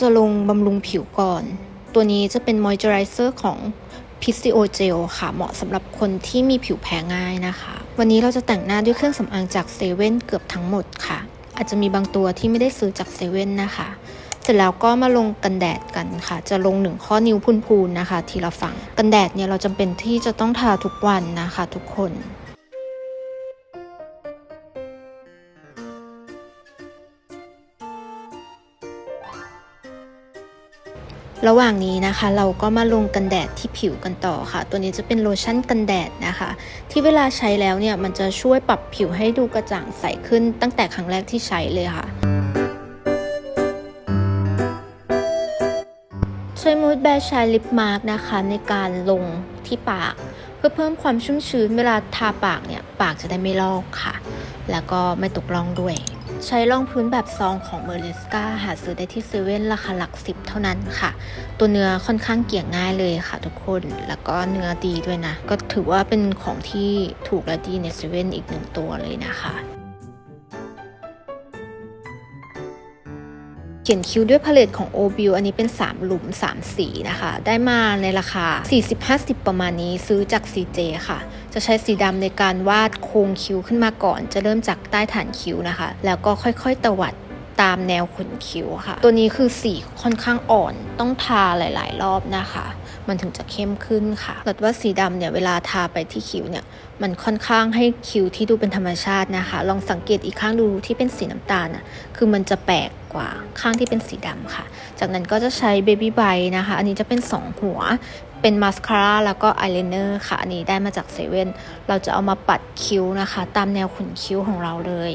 จะลงบำรุงผิวก่อน ตัวนี้จะเป็นมอยเจอไรเซอร์ของ p c o Gel ค่ะ เหมาะสำหรับคนที่มีผิวแพ้ง่ายนะคะ วันนี้เราจะแต่งหน้าด้วยเครื่องสำอางจากเซเว่นเกือบทั้งหมดค่ะ อาจจะมีบางตัวที่ไม่ได้ซื้อจากเซเว่นนะคะ เสร็จแล้วก็มาลงกันแดดกันค่ะ จะลงหนึ่งข้อนิ้วพูนๆนะคะ ทีละฝั่ง กันแดดเนี่ยเราจำเป็นที่จะต้องทาทุกวันนะคะ ทุกคน ระหว่างนี้นะคะเราก็มาลงกันแดดที่ผิวกันต่อค่ะ ตัวนี้จะเป็นโลชั่นกันแดดนะคะ ที่เวลาใช้แล้วเนี่ยมันจะช่วยปรับผิวให้ดูกระจ่างใสขึ้นตั้งแต่ครั้งแรกที่ใช้เลยค่ะใช้มูดแบร์ชายลิปมาร์กนะคะในการลงที่ปาก เพื่อเพิ่มความชุ่มชื้นเวลาทาปากเนี่ยปากจะได้ไม่ลอกค่ะ แล้วก็ไม่ตกล่องด้วย ใช้รองพื้นแบบซองของเมอร์ลิสกาหาซื้อได้ที่เซเว่นราคาหลักสิบเท่านั้นค่ะ ตัวเนื้อค่อนข้างเกี่ยงง่ายเลยค่ะทุกคน แล้วก็เนื้อดีด้วยนะ ก็ถือว่าเป็นของที่ถูกและดีในเซเว่นอีกหนึ่งตัวเลยนะคะ ขียนคิ้วด้วยพาเลตของ o b i l อันนี้เป็น 3 หลุม 3 สีนะคะ ได้มาในราคา 40-50 ประมาณนี้ซื้อจาก CJ ค่ะ จะใช้สีดำในการวาดโครงคิ้วขึ้นมาก่อน จะเริ่มจากใต้ฐานคิ้วนะคะ แล้วก็ค่อยๆตวัดตามแนวขนคิ้วค่ะ ตัวนี้คือสีค่อนข้างอ่อนต้องทาหลาย ๆ รอบนะคะ มันถึงจะเข้มขึ้นค่ะแต่ว่าสีดำเนี่ยเวลาทาไปที่คิ้วเนี่ยมันค่อนข้างให้คิ้วที่ดูเป็นธรรมชาตินะคะ ลองสังเกตอีกข้างดูที่เป็นสีน้ำตาลอะคือมันจะแปลกกว่าข้างที่เป็นสีดำค่ะ จากนั้นก็จะใช้ Baby b บนะคะ อันนี้จะเป็น 2 หัวเป็นมาสคาร่าแล้วก็อายไลเนอร์ค่ะ อันนี้ได้มาจากเซเว่นเราจะเอามาปัดคิ้วนะคะ ตามแนวขนคิ้วของเราเลย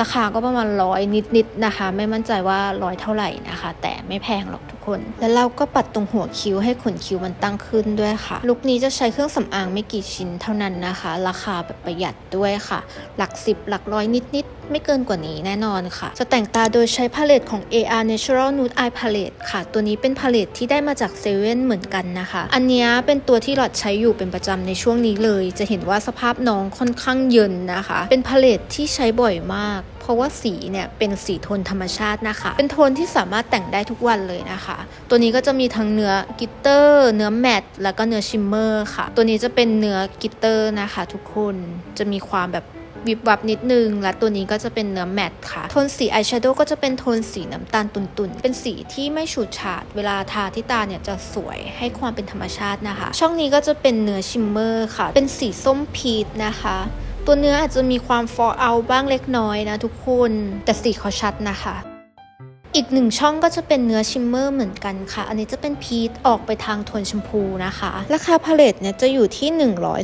ราคาก็ประมาณร้อยนิดๆนะคะ ไม่มั่นใจว่าร้อยเท่าไหร่นะคะ แต่ไม่แพงหรอกทุกคน แล้วเราก็ปัดตรงหัวคิ้วให้ขนคิ้วมันตั้งขึ้นด้วยค่ะ ลุคนี้จะใช้เครื่องสำอางไม่กี่ชิ้นเท่านั้นนะคะ ราคาแบบประหยัดด้วยค่ะ หลักสิบหลักร้อยนิดๆ ไม่เกินกว่านี้แน่นอนค่ะ จะแต่งตาโดยใช้พาเลตของ AR Natural Nude Eye Palette ค่ะ ตัวนี้เป็นพาเลตที่ได้มาจากเซเว่นเหมือนกันนะคะ อันนี้เป็นตัวที่หลอดใช้อยู่เป็นประจำในช่วงนี้เลย จะเห็นว่าสภาพน้องค่อนข้างเยินนะคะ เป็นพาเลตที่ใช้บ่อยมาก เพราะว่าสีเนี่ยเป็นสีโทนธรรมชาตินะคะ เป็นโทนที่สามารถแต่งได้ทุกวันเลยนะคะ ตัวนี้ก็จะมีทั้งเนื้อกิตเตอร์ เนื้อแมตต์แล้วก็เนื้อชิมเมอร์ค่ะ ตัวนี้จะเป็นเนื้อกิตเตอร์นะคะ ทุกคนจะมีความแบบวิบวับนิดนึง และตัวนี้ก็จะเป็นเนื้อแมตต์ค่ะ โทนสีอายแชโดว์ก็จะเป็นโทนสีน้ำตาลตุ่นๆ เป็นสีที่ไม่ฉูดฉาด เวลาทาที่ตาเนี่ยจะสวยให้ความเป็นธรรมชาตินะคะ ช่องนี้ก็จะเป็นเนื้อชิมเมอร์ค่ะ เป็นสีส้มพีชนะคะ ตัวเนื้ออาจจะมีความฟอร์เอาบ้างเล็กน้อยนะทุกคน แต่สีเขาชัดนะคะ อีกหนึ่งช่องก็จะเป็นเนื้อชิมเมอร์เหมือนกันค่ะ อันนี้จะเป็นพีชออกไปทางโทนชมพูนะคะ ราคาพาเลตเนี่ยจะอยู่ที่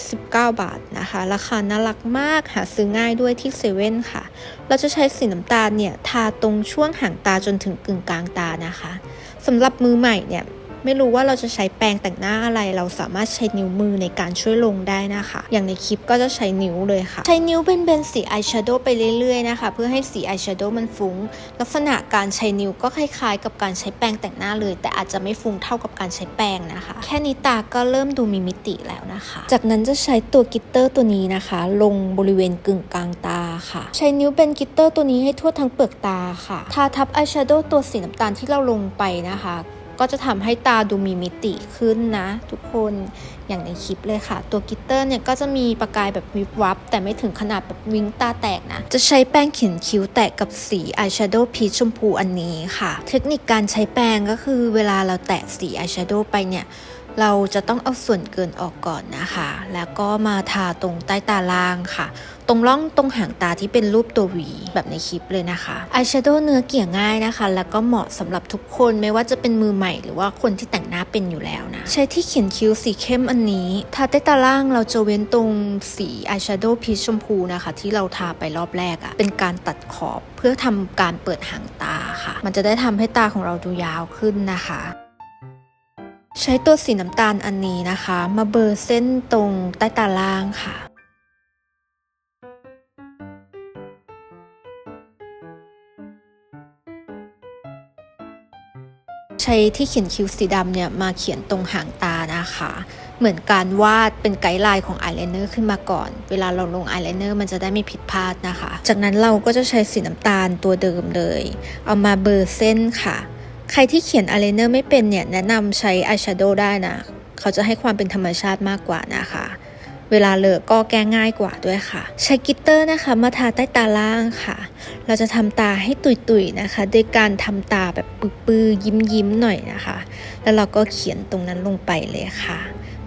119 บาทนะคะ ราคาน่ารักมากหาซื้อง่ายด้วยที่เซเว่นค่ะ เราจะใช้สีน้ำตาลเนี่ยทาตรงช่วงหางตาจนถึงกึ่งกลางตานะคะสำหรับมือใหม่เนี่ย ไม่รู้ว่าเราจะใช้แปรงแต่งหน้าอะไร เราสามารถใช้นิ้วมือในการช่วยลงได้นะคะ อย่างในคลิปก็จะใช้นิ้วเลยค่ะ ใช้นิ้วเป็นเบนสีอายแชโดว์ไปเรื่อยๆนะคะ เพื่อให้สีอายแชโดว์มันฟุง้ง ลักษณะการใช้นิ้วก็คล้ายๆ กับการใช้แปรงแต่งหน้าเลย แต่อาจจะไม่ฟุ้งเท่ากับการใช้แปรงนะคะ แค่นี้ตาก็เริ่มดูมีมิติแล้วนะคะ จากนั้นจะใช้ตัวกิตเตอร์ตัวนี้นะคะ ลงบริเวณกึ่งกลางตาค่ะ ใช้นิ้วเป็นกิตเตอร์ตัวนี้ให้ทั่วทั้งเปลือกตาค่ะ ทาทับอายแชโดว์ตัวสีน้ำตาลที่เราลงไปนะคะ ก็จะทำให้ตาดูมีมิติขึ้นนะ ทุกคนอย่างในคลิปเลยค่ะ ตัวกิตเตอร์เนี่ยก็จะมีประกายแบบวิบวับ แต่ไม่ถึงขนาดแบบวิงตาแตกนะ จะใช้แป้งเขียนคิ้วแตะกับสีอายแชโดว์พีชชมพูอันนี้ค่ะ เทคนิคการใช้แป้งก็คือเวลาเราแตะสีอายแชโดว์ไปเนี่ย เราจะต้องเอาส่วนเกินออกก่อนนะคะ แล้วก็มาทาตรงใต้ตาล่างค่ะ ตรงร่องตรงหางตาที่เป็นรูปตัวหวีแบบในคลิปเลยนะคะอายแชโดว์เนื้อเกี่ยง่ายนะคะ แล้วก็เหมาะสำหรับทุกคนไม่ว่าจะเป็นมือใหม่หรือว่าคนที่แต่งหน้าเป็นอยู่แล้วนะ ใช้ที่เขียนคิ้วสีเข้มอันนี้ ทาใต้ตาล่างเราจะเว้นตรงสีอายแชโดว์พีชชมพูนะคะ ที่เราทาไปรอบแรกอะ่ะเป็นการตัดขอบเพื่อทำการเปิดหางตาค่ะ มันจะได้ทำให้ตาของเราดูยาวขึ้นนะคะ ใช้ตัวสีน้ำตาลอันนี้นะคะ มาเบอร์เส้นตรงใต้ตาล่างค่ะ ใช้ที่เขียนคิ้วสีดำเนี่ยมาเขียนตรงหางตานะคะ เหมือนการวาดเป็นไกด์ไลน์ของอายไลเนอร์ขึ้นมาก่อน เวลาเราลงอายไลเนอร์มันจะได้ไม่ผิดพลาดนะคะ จากนั้นเราก็จะใช้สีน้ำตาลตัวเดิมเลย เอามาเบอร์เส้นค่ะ ใครที่เขียนอายไลเนอร์ไม่เป็นเนี่ย แนะนำใช้อายแชโดว์ได้นะ เขาจะให้ความเป็นธรรมชาติมากกว่านะคะ เวลาเลอะก็แก้ง่ายกว่าด้วยค่ะ ใช้กิตเตอร์นะคะมาทาใต้ตาล่างค่ะ เราจะทำตาให้ตุยๆนะคะด้วยการทำตาแบบปื้อๆยิ้มๆหน่อยนะคะ แล้วเราก็เขียนตรงนั้นลงไปเลยค่ะ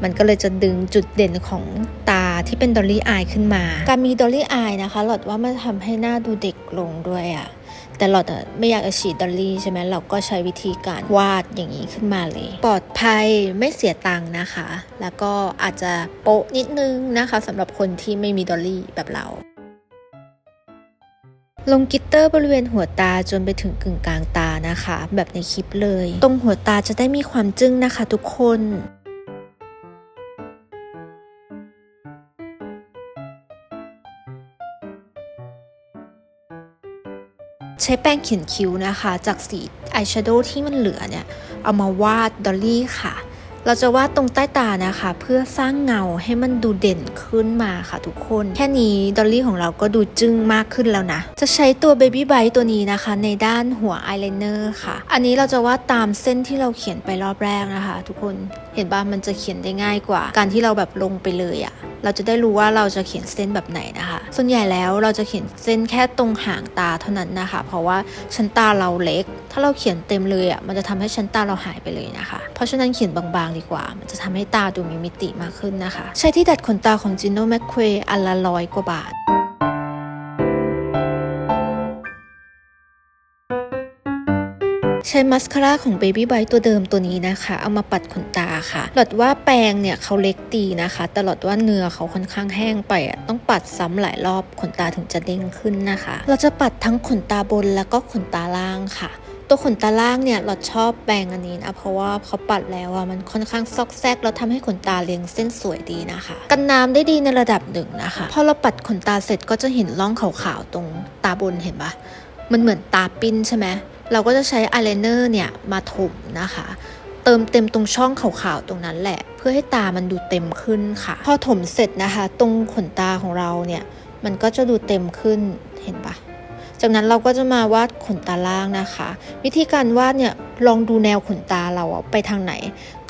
มันก็เลยจะดึงจุดเด่นของตาที่เป็นดอลลี่อายขึ้นมา การมีดอลลี่อายนะคะ หลอดว่ามันทำให้หน้าดูเด็กลงด้วยอะ่ะ แต่หลอดไม่อยากจะฉีดดอลลี่ใช่ไหมเราก็ใช้วิธีการวาดอย่างนี้ขึ้นมาเลย ปลอดภัยไม่เสียตังค์นะคะ แล้วก็อาจจะโป๊ะนิดนึงนะคะสำหรับคนที่ไม่มีดอลลี่แบบเราลงกิตเตอร์บริเวณหัวตาจนไปถึงกึ่งกลางตานะคะ แบบในคลิปเลย ตรงหัวตาจะได้มีความจึ้งนะคะทุกคน ใช้แป้งเขียนคิ้วนะคะ จากสีอายแชโดว์ที่มันเหลือเนี่ย เอามาวาดดอลลี่ค่ะ เราจะวาดตรงใต้ตานะคะ เพื่อสร้างเงาให้มันดูเด่นขึ้นมาค่ะทุกคน แค่นี้ดอลลี่ของเราก็ดูจึ้งมากขึ้นแล้วนะ จะใช้ตัว Baby b i t e ตัวนี้นะคะ ในด้านหัวอายไลเนอร์ค่ะ อันนี้เราจะวาดตามเส้นที่เราเขียนไปรอบแรกนะคะ ทุกคนเห็นป่ะมันจะเขียนได้ง่ายกว่า การที่เราแบบลงไปเลยอะ่ะ เราจะได้รู้ว่าเราจะเขียนเส้นแบบไหนนะคะ ส่วนใหญ่แล้วเราจะเขียนเส้นแค่ตรงหางตาเท่านั้นนะคะ เพราะว่าชั้นตาเราเล็ก ถ้าเราเขียนเต็มเลยอะ่ะมันจะทำให้ชั้นตาเราหายไปเลยนะคะ เพราะฉะนั้นเขียนบางๆดีกว่า มันจะทำให้ตาดูมีมิติมากขึ้นนะคะ ใช้ที่ดัดขนตาของ Gino McQuay อันละร้อยกว่าบาท ใช้มัสคาร่าของ Baby b i t ตัวเดิมตัวนี้นะคะ เอามาปัดขนตาค่ะหลอดว่าแปรงเนี่ยเขาเล็กตีนะคะแต่หลอดว่าเนื้อเขาค่อนข้างแห้งไปอะต้องปัดซ้ำหลายรอบขนตาถึงจะเด้งขึ้นนะคะ เราจะปัดทั้งขนตาบนแล้วก็ขนตาล่างค่ะตัวขนตาล่างเนี่ยเราชอบแปรงอันนี้นะเพราะว่าเขาปัดแล้วอะมันค่อนข้างซอกแซกแล้วทำให้ขนตาเรียงเส้นสวยดีนะคะ กันน้ำได้ดีในระดับหนึ่งนะคะพอเราปัดขนตาเสร็จก็จะเห็นร่องขาวๆตรงตาบนเห็นปะมันเหมือนตาปิ้นใช่ไหม เราก็จะใช้อายไลเนอร์เนี่ยมาถมนะคะ เติมเต็มตรงช่องขาวๆตรงนั้นแหละ เพื่อให้ตามันดูเต็มขึ้นค่ะ พอถมเสร็จนะคะ ตรงขนตาของเราเนี่ยมันก็จะดูเต็มขึ้นเห็นปะจากนั้นเราก็จะมาวาดขนตาล่างนะคะ วิธีการวาดเนี่ยลองดูแนวขนตาเราไปทางไหน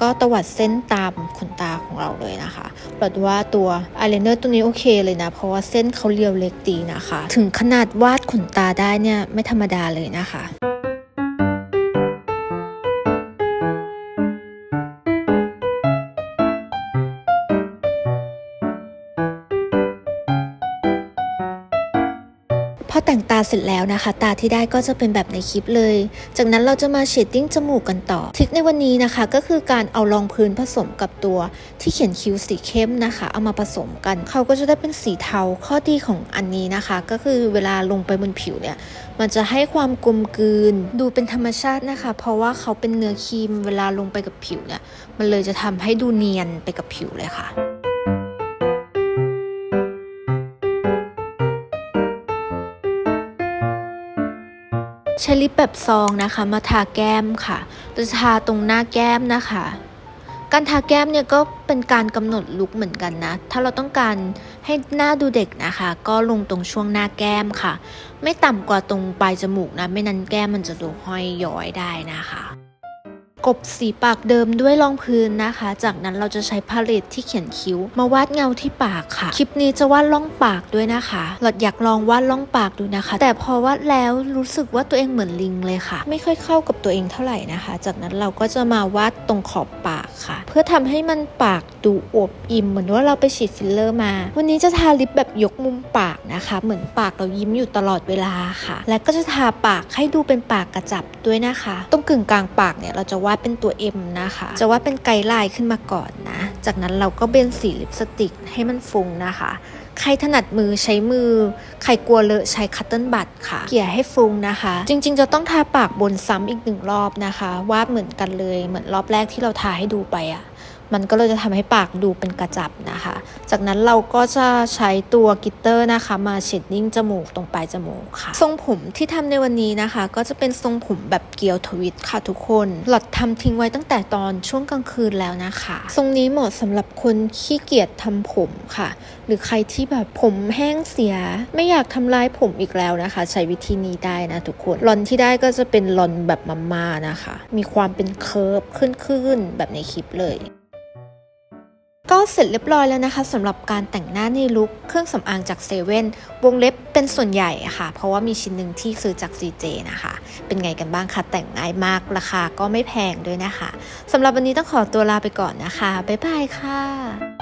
ก็ตวัดเส้นตามขนตาของเราเลยนะคะแบบว่าตัวอายไลเนอร์ตัวนี้โอเคเลยนะ เพราะว่าเส้นเขาเรียวเล็กดีนะคะ ถึงขนาดวาดขนตาได้เนี่ยไม่ธรรมดาเลยนะคะ เสร็จแล้วนะคะ ตาที่ได้ก็จะเป็นแบบในคลิปเลย จากนั้นเราจะมาเชดดิ้งจมูกกันต่อทริคในวันนี้นะคะ ก็คือการเอารองพื้นผสมกับตัวที่เขียนคิ้วสีเข้มนะคะ เอามาผสมกันเขาก็จะได้เป็นสีเทาข้อดีของอันนี้นะคะ ก็คือเวลาลงไปบนผิวเนี่ยมันจะให้ความกลมกลืน ดูเป็นธรรมชาตินะคะ เพราะว่าเขาเป็นเนื้อครีมเวลาลงไปกับผิวเนี่ยมันเลยจะทำให้ดูเนียนไปกับผิวเลยค่ะ ใช้ลิปแบบซองนะคะ มาทาแก้มค่ะเราจะทาตรงหน้าแก้มนะคะ การทาแก้มเนี่ยก็เป็นการกำหนดลุคเหมือนกันนะ ถ้าเราต้องการให้หน้าดูเด็กนะคะ ก็ลงตรงช่วงหน้าแก้มค่ะ ไม่ต่ำกว่าตรงปลายจมูกนะ ไม่นั้นแก้มมันจะดูห้อยย้อยได้นะคะ กบสีปากเดิมด้วยรองพื้นนะคะ จากนั้นเราจะใช้พาเลตที่เขียนคิ้ว มาวาดเงาที่ปากค่ะ คลิปนี้จะวาดล่องปากด้วยนะคะ หลอดอยากลองวาดล่องปากดูนะคะ แต่พอวาดแล้วรู้สึกว่าตัวเองเหมือนลิงเลยค่ะ ไม่ค่อยเข้ากับตัวเองเท่าไหร่นะคะ จากนั้นเราก็จะมาวาดตรงขอบปากค่ะ เพื่อทำให้มันปากดูอวบอิ่มเหมือนว่าเราไปฉีดฟิลเลอร์มา วันนี้จะทาลิปแบบยกมุมปากนะคะ เหมือนปากเรายิ้มอยู่ตลอดเวลาค่ะ และก็จะทาปากให้ดูเป็นปากกระจับด้วยนะคะ ตรงกึ่งกลางปากเนี่ยเราจะวาดเป็นตัว M นะคะ จะวาดเป็นไกด์ไลน์ขึ้นมาก่อนนะ จากนั้นเราก็เบนสีลิปสติกให้มันฟุ้งนะคะ ใครถนัดมือใช้มือ ใครกลัวเลอะใช้คัตเติลบัตค่ะ เกี่ยให้ฟุ้งนะคะ จริง ๆ จะต้องทาปากบนซ้ำอีกหนึ่งรอบนะคะ วาดเหมือนกันเลย เหมือนรอบแรกที่เราทาให้ดูไปอะ มันก็เลยจะทำให้ปากดูเป็นกระจับนะคะ จากนั้นเราก็จะใช้ตัวกิตเตอร์นะคะมาเชดดิ้งจมูกตรงปลายจมูกค่ะ ทรงผมที่ทำในวันนี้นะคะ ก็จะเป็นทรงผมแบบเกียวทวิตค่ะทุกคน หลอดทำทิ้งไว้ตั้งแต่ตอนช่วงกลางคืนแล้วนะคะ ทรงนี้เหมาะสำหรับคนขี้เกียจทำผมค่ะ หรือใครที่แบบผมแห้งเสีย ไม่อยากทำลายผมอีกแล้วนะคะ ใช้วิธีนี้ได้นะทุกคนลอนที่ได้ก็จะเป็นลอนแบบมาม่านะคะ มีความเป็นเคิร์ฟขึ้นๆแบบในคลิปเลย ก็เสร็จเรียบร้อยแล้วนะคะสำหรับการแต่งหน้าในลุคเครื่องสำอางจากเซเว่นวงเล็บเป็นส่วนใหญ่ค่ะ เพราะว่ามีชิ้นหนึ่งที่ซื้อจาก CJ นะคะ เป็นไงกันบ้างคะแต่งง่ายมากราคาก็ไม่แพงด้วยนะคะสำหรับวันนี้ต้องขอตัวลาไปก่อนนะคะ บ๊ายบายค่ะ